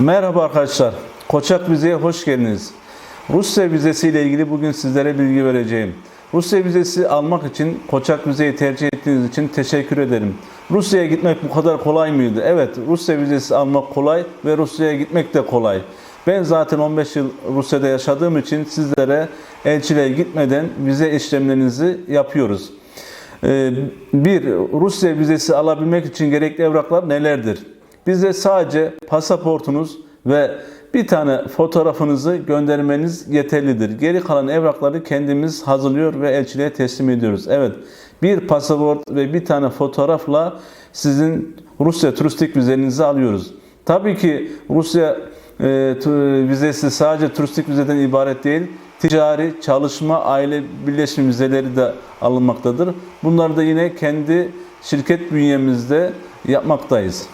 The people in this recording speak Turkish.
Merhaba arkadaşlar. Koçak Vize'ye hoş geldiniz. Rusya vizesi ile ilgili bugün sizlere bilgi vereceğim. Rusya vizesi almak için Koçak Vize'yi tercih ettiğiniz için teşekkür ederim. Rusya'ya gitmek bu kadar kolay mıydı? Evet, Rusya vizesi almak kolay ve Rusya'ya gitmek de kolay. Ben zaten 15 yıl Rusya'da yaşadığım için sizlere elçiliğe gitmeden vize işlemlerinizi yapıyoruz. Ee, Bir, Rusya vizesi alabilmek için gerekli evraklar nelerdir? Bize sadece pasaportunuz ve bir tane fotoğrafınızı göndermeniz yeterlidir. Geri kalan evrakları kendimiz hazırlıyor ve elçiliğe teslim ediyoruz. Evet, bir pasaport ve bir tane fotoğrafla sizin Rusya turistik vizenizi alıyoruz. Tabii ki Rusya e, vizesi sadece turistik vizeden ibaret değil. Ticari, çalışma, aile birleşim vizeleri de alınmaktadır. Bunları da yine kendi şirket bünyemizde yapmaktayız.